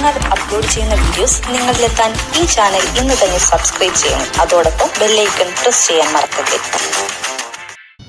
ഞങ്ങൾ അപ്ലോഡ് ചെയ്യുന്ന വീഡിയോസ് നിങ്ങളിലെത്താൻ ഈ ചാനൽ ഇന്ന് തന്നെ സബ്സ്ക്രൈബ് ചെയ്യണം. അതോടൊപ്പം ബെല്ലൈക്കൺ പ്രസ് ചെയ്യാൻ മറക്കരുത്.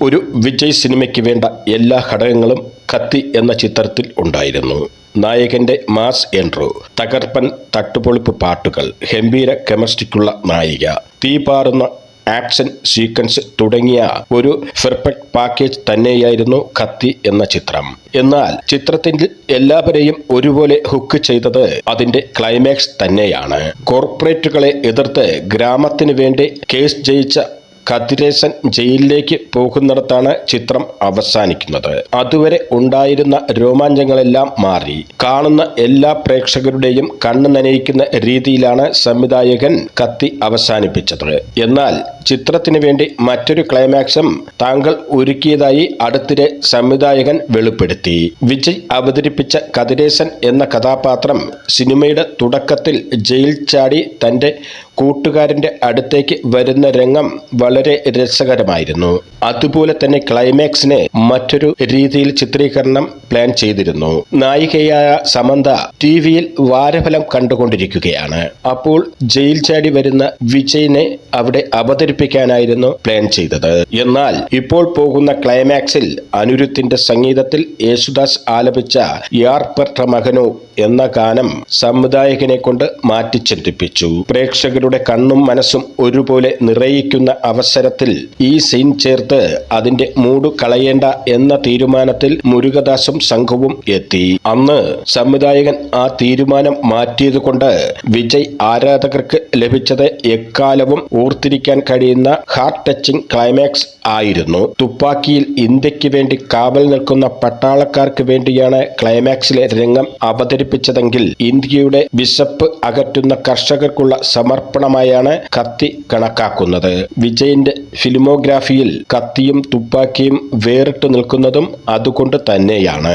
ഒരു വിജയ് സിനിമയ്ക്ക് വേണ്ട എല്ലാ ഘടകങ്ങളും കത്തി എന്ന ചിത്രത്തിൽ ഉണ്ടായിരുന്നു. നായകന്റെ മാസ് എൻട്രോ തകർപ്പൻ തട്ടുപൊളിപ്പ് പാട്ടുകൾ ഗംഭീര കെമിസ്ട്രിക്കുള്ള നായിക തീപാറുന്ന ആക്ഷൻ സീക്വൻസ് തുടങ്ങിയ ഒരു പെർഫെക്റ്റ് പാക്കേജ് തന്നെയായിരുന്നു കത്തി എന്ന ചിത്രം. എന്നാൽ ചിത്രത്തിൽ എല്ലാവരെയും ഒരുപോലെ ഹുക്ക് ചെയ്തത് അതിന്റെ ക്ലൈമാക്സ് തന്നെയാണ്. കോർപ്പറേറ്റുകളെ എതിർത്ത് ഗ്രാമത്തിന് വേണ്ടി കേസ് ജയിച്ച കതിരേശൻ ജയിലിലേക്ക് പോകുന്നിടത്താണ് ചിത്രം അവസാനിക്കുന്നത്. അതുവരെ ഉണ്ടായിരുന്ന രോമാഞ്ചങ്ങളെല്ലാം മാറി. കാണുന്ന എല്ലാ പ്രേക്ഷകരുടെയും കണ്ണ് നനയിക്കുന്ന രീതിയിലാണ് സംവിധായകൻ കത്തി അവസാനിപ്പിച്ചത്. എന്നാൽ ചിത്രത്തിന് വേണ്ടി മറ്റൊരു ക്ലൈമാക്സും താങ്കൾ ഒരുക്കിയതായി അടുത്തിടെ സംവിധായകൻ വെളിപ്പെടുത്തി. വിജയ് അവതരിപ്പിച്ച കതിരേശൻ എന്ന കഥാപാത്രം സിനിമയുടെ തുടക്കത്തിൽ ജയിൽ ചാടി തന്റെ കൂട്ടുകാരന്റെ അടുത്തേക്ക് വരുന്ന രംഗം വളരെ രസകരമായിരുന്നു. അതുപോലെ തന്നെ ക്ലൈമാക്സിനെ മറ്റൊരു രീതിയിൽ ചിത്രീകരണം പ്ലാൻ ചെയ്തിരുന്നു. നായികയായ സമന്ത ടി വിയിൽ വാരഫലം കണ്ടുകൊണ്ടിരിക്കുകയാണ്. അപ്പോൾ ജയിൽ ചാടി വരുന്ന വിജയിനെ അവിടെ അവതരിപ്പിക്കാനായിരുന്നു പ്ലാൻ ചെയ്തത്. എന്നാൽ ഇപ്പോൾ പോകുന്ന ക്ലൈമാക്സിൽ അനിരുദ്ധിന്റെ സംഗീതത്തിൽ യേശുദാസ് ആലപിച്ച യാർ പെർട്ട മകനോ എന്ന ഗാനം സംവിധായകനെ കൊണ്ട് മാറ്റിച്ചിന്തിപ്പിച്ചു പ്രേക്ഷകരുടെ കണ്ണും മനസ്സും ഒരുപോലെ നിറയിക്കുന്ന അവസരത്തിൽ ഈ സീൻ ചേർത്ത് അതിന്റെ മൂട് കളയേണ്ട എന്ന തീരുമാനത്തിൽ മുരുകദാസും സംഘവും എത്തി. അന്ന് സംവിധായകൻ ആ തീരുമാനം മാറ്റിയതുകൊണ്ട് വിജയ് ആരാധകർക്ക് ലഭിച്ചത് എക്കാലവും ഓർത്തിരിക്കാൻ കഴിയുന്ന ഹാർട്ട് ടച്ചിങ് ക്ലൈമാക്സ് ആയിരുന്നു. തുപ്പാക്കിയിൽ ഇന്ത്യയ്ക്ക് വേണ്ടി കാവൽ നിൽക്കുന്ന പട്ടാളക്കാർക്ക് വേണ്ടിയാണ് ക്ലൈമാക്സിലെ രംഗം അവതരിപ്പിച്ചതെങ്കിൽ ഇന്ത്യയുടെ വിശപ്പ് അകറ്റുന്ന കർഷകർക്കുള്ള സമർപ്പണമായാണ് കത്തി കണക്കാക്കുന്നത്. വിജയിന്റെ ഫിലിമോഗ്രാഫിയിൽ കത്തിയും തുപ്പാക്കിയും വേറിട്ട് നിൽക്കുന്നതും അതുകൊണ്ട് തന്നെയാണ്.